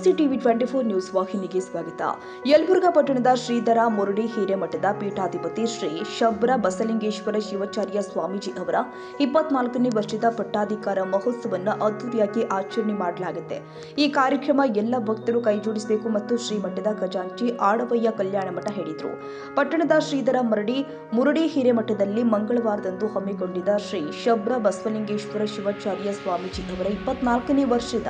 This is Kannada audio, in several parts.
ಟಿವಿ ಟ್ವೆಂಟಿ ಫೋರ್ ನ್ಯೂಸ್ ವಾಹಿನಿಗೆ ಸ್ವಾಗತ. ಯಲಬುರ್ಗಾ ಪಟ್ಟಣದ ಶ್ರೀಧರ ಮುರುಡಿ ಹಿರೇಮಠದ ಪೀಠಾಧಿಪತಿ ಶ್ರೀ ಶಬ್ರ ಬಸಲಿಂಗೇಶ್ವರ ಶಿವಾಚಾರ್ಯ ಸ್ವಾಮೀಜಿ ಅವರ ಇಪ್ಪತ್ನಾಲ್ಕನೇ ವರ್ಷದ ಪಟ್ಟಾಧಿಕಾರ ಮಹೋತ್ಸವವನ್ನು ಅದ್ದೂರಿಯಾಗಿ ಆಚರಣೆ ಮಾಡಲಾಗುತ್ತೆ. ಈ ಕಾರ್ಯಕ್ರಮ ಎಲ್ಲ ಭಕ್ತರು ಕೈಜೋಡಿಸಬೇಕು ಮತ್ತು ಶ್ರೀಮಠದ ಖಜಾಂಚಿ ಆಡವಯ್ಯ ಕಲ್ಯಾಣ ಮಠ ಹೇಳಿದರು. ಪಟ್ಟಣದ ಶ್ರೀಧರ ಮರಡಿ, ಮುರುಡಿ ಹಿರೇಮಠದಲ್ಲಿ ಮಂಗಳವಾರದಂದು ಹಮ್ಮಿಕೊಂಡಿದ್ದ ಶ್ರೀ ಶಬ್ರ ಬಸವಲಿಂಗೇಶ್ವರ ಶಿವಾಚಾರ್ಯ ಸ್ವಾಮೀಜಿ ಅವರ ಇಪ್ಪತ್ನಾಲ್ಕನೇ ವರ್ಷದ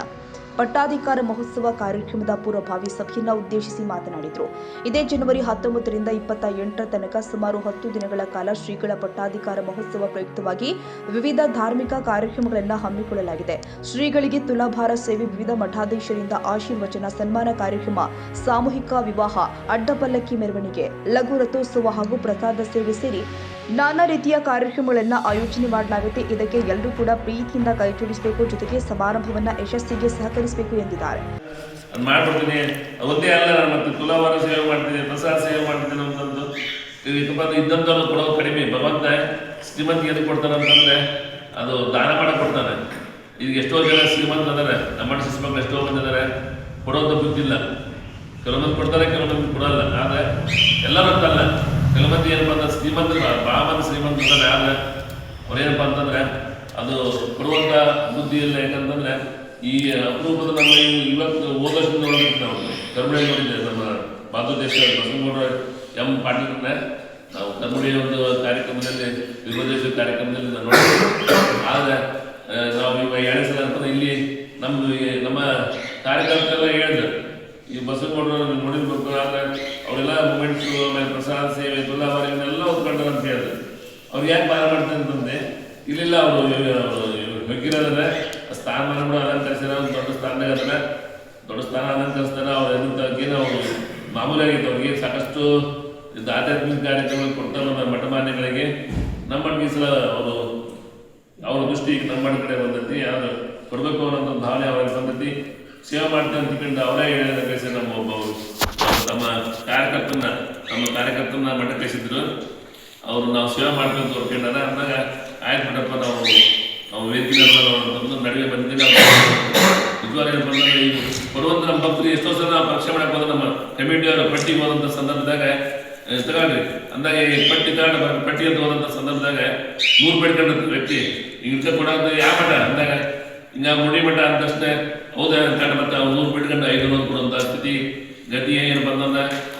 ಪಟ್ಟಾಧಿಕಾರ ಮಹೋತ್ಸವ ಕಾರ್ಯಕ್ರಮದ ಪೂರ್ವಭಾವಿ ಸಭೆಯನ್ನ ಉದ್ದೇಶಿಸಿ ಮಾತನಾಡಿದರು. ಇದೇ ಜನವರಿ ಹತ್ತೊಂಬತ್ತರಿಂದ ಇಪ್ಪತ್ತ ಎಂಟರ ತನಕ ಸುಮಾರು ಹತ್ತು ದಿನಗಳ ಕಾಲ ಶ್ರೀಗಳ ಪಟ್ಟಾಧಿಕಾರ ಮಹೋತ್ಸವ ಪ್ರಯುಕ್ತವಾಗಿ ವಿವಿಧ ಧಾರ್ಮಿಕ ಕಾರ್ಯಕ್ರಮಗಳನ್ನು ಹಮ್ಮಿಕೊಳ್ಳಲಾಗಿದೆ. ಶ್ರೀಗಳಿಗೆ ತುಲಾಭಾರ ಸೇವೆ ವಿವಿಧ ಮಠಾಧೀಶರಿಂದ ಆಶೀರ್ವಚನ, ಸನ್ಮಾನ ಕಾರ್ಯಕ್ರಮ, ಸಾಮೂಹಿಕ ವಿವಾಹ, ಅಡ್ಡಪಲ್ಲಕ್ಕಿ ಮೆರವಣಿಗೆ, ಲಘು ರಥೋತ್ಸವ ಹಾಗೂ ಪ್ರಸಾದ ಸೇವೆ ಸೇರಿ ನಾನಾ ರೀತಿಯ ಕಾರ್ಯಕ್ರಮಗಳನ್ನು ಆಯೋಜನೆ ಮಾಡಲಾಗುತ್ತೆ. ಇದಕ್ಕೆ ಎಲ್ಲರೂ ಕೂಡ ಪ್ರೀತಿಯಿಂದ ಕೈಜೋಡಿಸಬೇಕು ಜೊತೆಗೆ ಸಮಾರಂಭವನ್ನ ಯಶಸ್ಸಿಗೆ ಸಹಕರಿಸಬೇಕು ಎಂದಿದ್ದಾರೆ. ಮಾಡ್ಬಿಡ್ತೀನಿ. ಒಂದೇ ಅಲ್ಲ ಮತ್ತೆ ತುಲಾವಾರ ಸೇವೆ ಮಾಡ್ತೀನಿ ಪ್ರಸಾದ ಸೇವೆ ಮಾಡ್ತೀನಿ ಅಂತಂದು ಇದ್ದಂಥವ್ರು ಕೊಡೋದು ಕಡಿಮೆ. ಭಗವಂತ ಶ್ರೀಮಂತಿಗೆ ಕೊಡ್ತಾನೆ ಅಂತಂದ್ರೆ ಅದು ದಾನ ಮಾಡಕ್ಕೆ ಕೊಡ್ತಾನೆ. ಈಗ ಎಷ್ಟೋ ಜನ ಶ್ರೀಮಂತ ಅದಾರೆ ನಮ್ಮ ಶಿಸ್ಮಕ್ಳು ಎಷ್ಟೋ ಮಂದಿ ಅದಾರೆ ಕೊಡೋದು ಗೊತ್ತಿಲ್ಲ. ಕೆಲವೊಂದು ಕೊಡ್ತಾರೆ ಕೆಲವೊಂದು ಕೊಡಲ್ಲ. ಆದರೆ ಎಲ್ಲರೂ ಅಂತಲ್ಲ. ಕೆಲವೊಂದು ಏನು ಶ್ರೀಮಂತ ಭಾಳ ಮಂದಿ ಶ್ರೀಮಂತ ಇದ್ದಾರೆ ಆದರೆ ಅವ್ರೇನಪ್ಪ ಅಂತಂದ್ರೆ ಅದು ಕೊಡುವಂಥ ಬುದ್ಧಿ ಇಲ್ಲ ಯಾಕಂತಂದ್ರೆ ಈ ಅಪರೂಪದ ನಮ್ಮ ಇವತ್ತು ಓದಷ್ಟು ನೋಡಿದ್ವಿ ನಾವು ಕರ್ಮಡಿ ನೋಡಿದ್ದೆ ನಮ್ಮ ಮಾತೃದೇಶ ದೇಶ ಬಸವಗೌಡ ಎಂ ಪಾಟೀಲ್ ನಾವು ಕರ್ಮಡಿಯ ಒಂದು ಕಾರ್ಯಕ್ರಮದಲ್ಲಿ ವಿಭದೇಶ ಕಾರ್ಯಕ್ರಮದಲ್ಲಿ ನಾನು ಆದರೆ ನಾವು ಇವಾಗ ಎರಡು ಸಲ ಇಲ್ಲಿ ನಮ್ಮ ನಮ್ಮ ಕಾರ್ಯಕರ್ತರೆಲ್ಲ ಹೇಳಿದ್ರು. ಈ ಬಸವಗೌಡರು ನೋಡಿರ್ಬೇಕು ಆದ್ರೆ ಅವರೆಲ್ಲ ಮೂಮೆಂಟ್ಸ್ ಆಮೇಲೆ ಪ್ರಸಾದ ಸೇವೆ ತುಲಾಭಾರಿಗಳನ್ನೆಲ್ಲ ಒಪ್ಕೊಂಡ್ರು ಅಂತ ಹೇಳಿದ್ರು. ಅವ್ರು ಯಾಕೆ ಬಾರ ಮಾಡ್ತಾರೆ ಬಂದೆ ಇಲ್ಲಿಲ್ಲ ಅವರು ಬಗ್ಗಿರೋದ್ರೆ ಸ್ಥಾನಮಾನ ಕೂಡ ಅಲಂಕರಿಸಿದ ಒಂದು ದೊಡ್ಡ ಸ್ಥಾನ ಅದನ್ನ. ದೊಡ್ಡ ಸ್ಥಾನ ಅಲಂಕರಿಸ್ತಾರೆ ಅವ್ರು ಎದುರು ಅವರು ಮಾಮೂಲಾಗಿತ್ತು. ಅವ್ರಿಗೆ ಸಾಕಷ್ಟು ಇದು ಆಧ್ಯಾತ್ಮಿಕ ಕಾರ್ಯಕ್ರಮಗಳು ಕೊಡ್ತಾರೆ ನಮ್ಮ ಮಠಮಾನ್ಯಗಳಿಗೆ ನಮ್ಮ ಮೀಸಲ ಅವರು, ಅವ್ರ ದೃಷ್ಟಿ ನಮ್ಮ ಕಡೆ ಬಂದೈತಿ ಯಾರು ಕೊಡಬೇಕು ಅನ್ನೋ ಭಾವನೆ ಅವ್ರಿಗೆ ಬಂದೈತಿ ಸೇವೆ ಮಾಡ್ತೇವೆ ಅಂತ ತಿಳ್ಕೊಂಡು ಅವರೇ ಹೇಳಿದ ಕೆಲಸ ನಮ್ಮ ಒಬ್ಬ ತಮ್ಮ ಕಾರ್ಯಕರ್ತನ ನಮ್ಮ ಕಾರ್ಯಕರ್ತನ ಮಠ ಕಳಿಸಿದ್ರು. ಅವರು ನಾವು ಸೇವೆ ಮಾಡ್ತೀವಿ ಅಂತ ಅಂದಾಗ ಆಯ್ತು ಬಿಡಪ್ಪ, ನಾವು ನಾವು ವೇದಿಕೆ ಬಂದು ನಡುವೆ ಬಂದಿದ್ದೀವಿ ನಿಜವಾಗ್ಲೂ ಏನು ಬಂದಾಗ ಈ ಬರುವಂತ ನಮ್ಮ ಭಕ್ತರು ಎಷ್ಟೋ ಸಲ ನಾವು ಪರೀಕ್ಷೆ ಮಾಡಕ್ಕೆ ಹೋದ್ರೆ ನಮ್ಮ ಕಮಿಟಿಯವರು ಪಟ್ಟಿಗೆ ಹೋದಂಥ ಸಂದರ್ಭದಾಗ ತಗೊಂಡ್ರಿ ಅಂದಾಗ ಈ ಪಟ್ಟಿ ತಗೊಂಡು ಪಟ್ಟಿ ಅಂತ ಹೋದಂಥ ಸಂದರ್ಭದಾಗ ನೂರು ಪಡ್ಕೊಂಡ ವ್ಯಕ್ತಿ. ಈಗ ಕೊಡೋದು ಯಾವ ಮಠ? ಅಂದಾಗ, ಹಿಂಗ ಮುಡಿ ಮಠ ಅಂದ ತಕ್ಷಣ ಹೌದಾ ಅಂತ ಮತ್ತೆ ಅವ್ರು ನೂರು ಬಿಟ್ಕೊಂಡು ಐದು ನೂರು ಕೊಡುವಂಥ ಸ್ಥಿತಿ, ಗತಿ ಏನು ಬಂದಂದ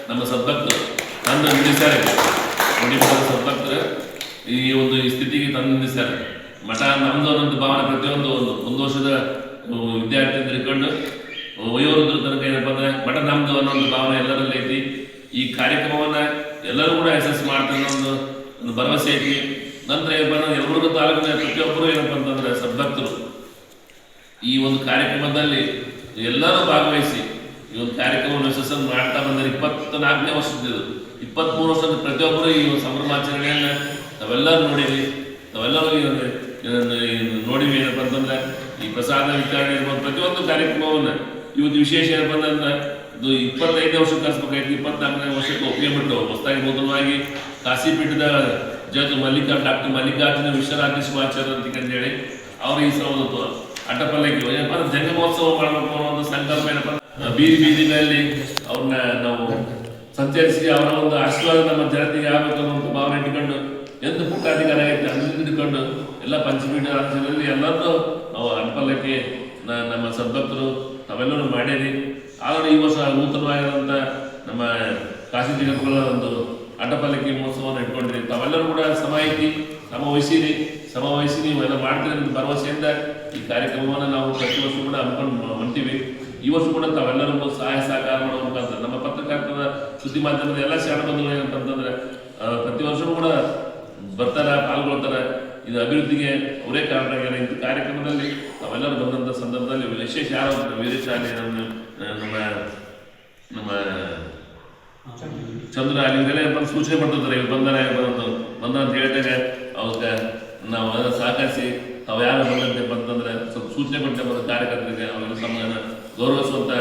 ನಮ್ಮ ಸದ್ಭಕ್ತರು ತಂದು ನಿಲ್ಲಿಸ್ತಾರೆ ಮುಡಿ ಮಠದ ಸದ್ಭಕ್ತರು ಈ ಒಂದು ಈ ಸ್ಥಿತಿಗೆ ತಂದು ನಿಲ್ಲಿಸ್ತಾರೆ ಮಠ ನಮ್ದು ಅನ್ನೋದು ಭಾವನೆ ಪ್ರತಿಯೊಂದು ಒಂದು ಒಂದು ವರ್ಷದ ವಿದ್ಯಾರ್ಥಿ ತಿಳ್ಕೊಂಡು ವಯೋವೃದ್ಧರ ತನಕ ಏನಪ್ಪ ಅಂದ್ರೆ ಮಠ ನಮ್ದು ಅನ್ನೋ ಒಂದು ಭಾವನೆ ಎಲ್ಲರಲ್ಲಿ ಐತಿ. ಈ ಕಾರ್ಯಕ್ರಮವನ್ನ ಎಲ್ಲರೂ ಕೂಡ ಯಶಸ್ಸು ಮಾಡ್ತಾರೆ ಒಂದು ಒಂದು ಭರವಸೆ ಐತಿ. ನಂತರ ಏನಪ್ಪ ಅಂದ್ರೆ ಎಲ್ಲರೂ ತಾಲೂಕಿನ ಪ್ರತಿಯೊಬ್ಬರು ಏನಪ್ಪ ಅಂತಂದ್ರೆ ಸದ್ಭಕ್ತರು ಈ ಒಂದು ಕಾರ್ಯಕ್ರಮದಲ್ಲಿ ಎಲ್ಲರೂ ಭಾಗವಹಿಸಿ ಈ ಒಂದು ಕಾರ್ಯಕ್ರಮವನ್ನು ಯಶಸ್ಸನ್ನು ಮಾಡ್ತಾ ಬಂದರೆ ಇಪ್ಪತ್ನಾಲ್ಕನೇ ವರ್ಷದ್ದು ಇಪ್ಪತ್ಮೂರು ವರ್ಷದ ಪ್ರತಿಯೊಬ್ಬರು ಈ ಒಂದು ಸಂಭ್ರಮಾಚರಣೆಯನ್ನು ನಾವೆಲ್ಲರೂ ನೋಡಿವಿ ನಾವೆಲ್ಲರೂ ನೋಡಿವಿ ಏನಪ್ಪ ಅಂತಂದ್ರೆ, ಈ ಪ್ರಸಾದ ವಿತರಣೆ ಇರ್ಬೋದು ಪ್ರತಿಯೊಂದು ಕಾರ್ಯಕ್ರಮವನ್ನು ಇವತ್ತು ವಿಶೇಷ ಏನಪ್ಪ ಅಂತಂದ್ರೆ, ಇದು ಇಪ್ಪತ್ತೈದನೇ ವರ್ಷಕ್ಕೆ ಕಲಿಸ್ಬೇಕಾಯ್ತು ಇಪ್ಪತ್ನಾಲ್ಕನೇ ವರ್ಷಕ್ಕೆ ಒಪ್ಪಿಗೆ ಬಿಟ್ಟು ಹೊಸದಾಗಿ ನೂತನವಾಗಿ ಕಾಶಿಪೀಠದ ಜಗತ್ ಮಲ್ಲಿಕಾ ಡಾಕ್ಟರ್ ಮಲ್ಲಿಕಾರ್ಜುನ ವಿಶ್ವರಾಜ್ಯ ಶಿವಾಚಾರ್ಯ ಅಂತ ಹೇಳಿ ಅವರು ಈ ಒಂದು ಅಡ್ಡಪಲ್ಲಕ್ಕಿ ಏನಪ್ಪ ಅಂದ್ರೆ ಜಂಗ ಮಹೋತ್ಸವ ಮಾಡಬೇಕು ಅನ್ನೋ ಒಂದು ಸಂಕಲ್ಪ ಏನಪ್ಪ? ಬೀದಿ ಬೀದಿಗಳಲ್ಲಿ ಅವ್ರನ್ನ ನಾವು ಸಂಚರಿಸಿ ಅವರ ಒಂದು ಆಶೀರ್ವಾದ ನಮ್ಮ ಜನತೆಗೆ ಆಗಬೇಕು ಅನ್ನೋ ಭಾವನೆ ಇಟ್ಕೊಂಡು ಎಂದು ಅದರಿಂದ ಹಿಡ್ಕೊಂಡು ಎಲ್ಲ ಪಂಚಮೀಠ ರಾಜ್ಯದಲ್ಲಿ ಎಲ್ಲರೂ ನಾವು ಅಡ್ಡಪಲ್ಲಕ್ಕಿ ನ- ನಮ್ಮ ಸದ್ಭಕ್ತರು ತಾವೆಲ್ಲರೂ ಮಾಡೇರಿ. ಆದರೆ ಈ ವರ್ಷ ನೂತನವಾಗಿರುವಂಥ ನಮ್ಮ ಕಾಶಿ ಜಗತ್ಗಳ ಒಂದು ಅಡ್ಡಪಲ್ಲಕ್ಕಿ ಮಹೋತ್ಸವವನ್ನು ಇಟ್ಕೊಂಡ್ರಿ. ತಾವೆಲ್ಲರೂ ಕೂಡ ಸಮಾಹಿತಿ ನಮ್ಮ ವಹಿಸಿರಿ ಸಮ ವಹಿಸಿ, ನೀವು ಎಲ್ಲ ಮಾಡ್ತೀರಿ ಅಂತ ಭರವಸೆಯಿಂದ ಈ ಕಾರ್ಯಕ್ರಮವನ್ನು ನಾವು ಪ್ರತಿ ವರ್ಷ ಕೂಡ ಹಮ್ಮಿಕೊಂಡು ಹೊಂಟಿವಿ ಈ ವರ್ಷ ಕೂಡ ತಾವೆಲ್ಲರೂ ಸಹಾಯ ಸಹಕಾರ ಮಾಡುವಂತಹ ನಮ್ಮ ಪತ್ರಕರ್ತರ ಸುದ್ದಿ ಮಾಧ್ಯಮದ ಎಲ್ಲ ಶಾಣ ಬಂಧುಗಳು ಏನಂತಂತಂದ್ರೆ ಪ್ರತಿ ವರ್ಷವೂ ಕೂಡ ಬರ್ತಾರೆ, ಪಾಲ್ಗೊಳ್ತಾರೆ. ಇದು ಅಭಿವೃದ್ಧಿಗೆ ಅವರೇ ಕಾರಣರಾಗ್ಯಾರ ಇಂಥ ಕಾರ್ಯಕ್ರಮದಲ್ಲಿ ತಾವೆಲ್ಲರೂ ಬಂದಂತ ಸಂದರ್ಭದಲ್ಲಿ ವಿಶೇಷ ಯಾರು ವೀರಶಾಲೆ ನಮ್ಮ ನಮ್ಮ ನಮ್ಮ ಚಂದ್ರ ಅಲ್ಲಿ ಸೂಚನೆ ಮಾಡ್ತಿರ್ತಾರೆ ಇಲ್ಲಿ ಬಂದಾರೆ, ಬಂದು ಅಂತ ಹೇಳ್ತೇನೆ ಅವಕ್ಕೆ ನಾವು ಅದನ್ನು ಸಹಕರಿಸಿ ತಾವು ಯಾರು ಬಂದಂತೆ ಬಂತಂದ್ರೆ ಸ್ವಲ್ಪ ಸೂಚನೆ ಕೊಟ್ಟೆ ಬಂದ ಕಾರ್ಯಕರ್ತರಿಗೆ ಅವರಿಗೆ ತಮ್ಮನ್ನು ಗೌರವಿಸುವಂಥ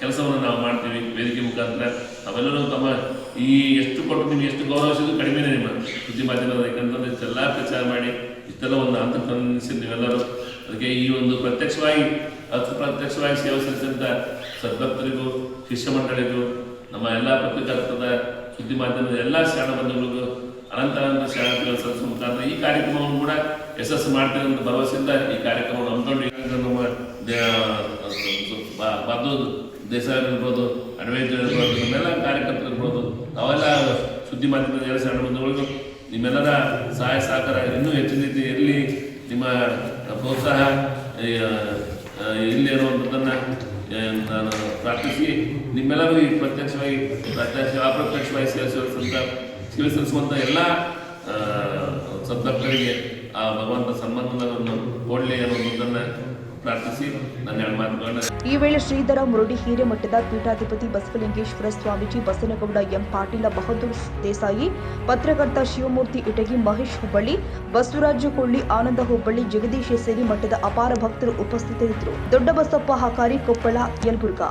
ಕೆಲಸವನ್ನು ನಾವು ಮಾಡ್ತೀವಿ ವೇದಿಕೆ ಮುಖಾಂತರ. ಅವೆಲ್ಲರೂ ತಮ್ಮ ಈ ಎಷ್ಟು ಕೊಟ್ಟು ನಿಮ್ಗೆ ಎಷ್ಟು ಗೌರವಿಸಿದ್ರು ಕಡಿಮೆನೇ ನಿಮ್ಮ ಸುದ್ದಿ ಮಾಧ್ಯಮದ ಯಾಕಂತಂದ್ರೆ ಇಷ್ಟೆಲ್ಲ ಪ್ರಚಾರ ಮಾಡಿ, ಇಷ್ಟೆಲ್ಲ ಒಂದು ಹಂತ ತಂದಿಸಿ ನೀವೆಲ್ಲರೂ ಅದಕ್ಕೆ ಈ ಒಂದು ಪ್ರತ್ಯಕ್ಷವಾಗಿ ಅಪ್ರತ್ಯಕ್ಷವಾಗಿ ಸೇವೆ ಸಲ್ಲಿಸಿದಂಥ ಸದ್ಭಕ್ತರಿಗೂ ಶಿಷ್ಯ ಮಂಡಳಿಗೂ, ನಮ್ಮ ಎಲ್ಲ ಪತ್ರಿಕಾರ್ಥದ ಸುದ್ದಿ ಮಾಧ್ಯಮದ ಎಲ್ಲ ಶರಣ ಬಂಧುಗಳಿಗೂ ಅನಂತ ಅನಂತ ಶರಣಾರ್ಥಿಗಳು ಸಲ್ಲಿಸುವ ಮುಖಾಂತರ ಈ ಕಾರ್ಯಕ್ರಮವನ್ನು ಕೂಡ ಯಶಸ್ಸು ಮಾಡ್ತೀನಿ ಅಂತ ಭರವಸೆಯಿಂದ ಈ ಕಾರ್ಯಕ್ರಮವನ್ನು ಹಮ್ಮಿಕೊಂಡು ನಮ್ಮ ಬದ್ದು ದೇಸಾಯಿ ಇರ್ಬೋದು ಅಡ್ವೆಂಚರ್ ಇರ್ಬೋದು, ನಮ್ಮೆಲ್ಲ ಕಾರ್ಯಕರ್ತರು ಇರ್ಬೋದು, ನಾವೆಲ್ಲ ಸುದ್ದಿ ಮಾಧ್ಯಮದ ಎಲ್ಲ ಸಣ್ಣ ನಿಮ್ಮೆಲ್ಲರ ಸಹಾಯ ಸಹಕಾರ ಇನ್ನೂ ಹೆಚ್ಚಿನ ರೀತಿ ಇರಲಿ, ನಿಮ್ಮ ಪ್ರೋತ್ಸಾಹ ಇಲ್ಲಿ ಅನ್ನುವಂಥದ್ದನ್ನು ನಾನು ಪ್ರಾರ್ಥಿಸಿ ನಿಮ್ಮೆಲ್ಲರೂ ಈ ಪ್ರತ್ಯಕ್ಷವಾಗಿ, ಪ್ರತ್ಯಕ್ಷ ಅಪ್ರತ್ಯಕ್ಷವಾಗಿ ಸೇವೆ ಸೇವೆ ಎಲ್ಲ ಸಂದರ್ಭಗಳಿಗೆ ಆ ಭಗವಂತ ಸನ್ಮಾನವನ್ನು ಕೊಡಲಿ ಅನ್ನೋದನ್ನು ಪ್ರಾರ್ಥಿಸಿ ಈ ವೇಳೆ ಶ್ರೀಧರ ಮುರುಡಿ ಹಿರೇಮಠದ ಪೀಠಾಧಿಪತಿ ಬಸವಲಿಂಗೇಶ್ವರ ಸ್ವಾಮೀಜಿ ಬಸನಗೌಡ ಎಂ ಪಾಟೀಲ ಬಹದ್ದೂರ್ ದೇಸಾಯಿ, ಪತ್ರಕರ್ತ ಶಿವಮೂರ್ತಿ ಇಟಗಿ ಮಹೇಶ್ ಹುಬ್ಬಳ್ಳಿ, ಬಸವರಾಜ ಕೊಳ್ಳಿ, ಆನಂದ ಹುಬ್ಬಳ್ಳಿ, ಜಗದೀಶ್ ಸೇರಿ ಮಠದ ಅಪಾರ ಭಕ್ತರು ಉಪಸ್ಥಿತರಿದ್ದರು. ದೊಡ್ಡಬಸಪ್ಪ ಹಕಾರಿ ಕೊಪ್ಪಳ, ಯಲಬುರ್ಗಾ.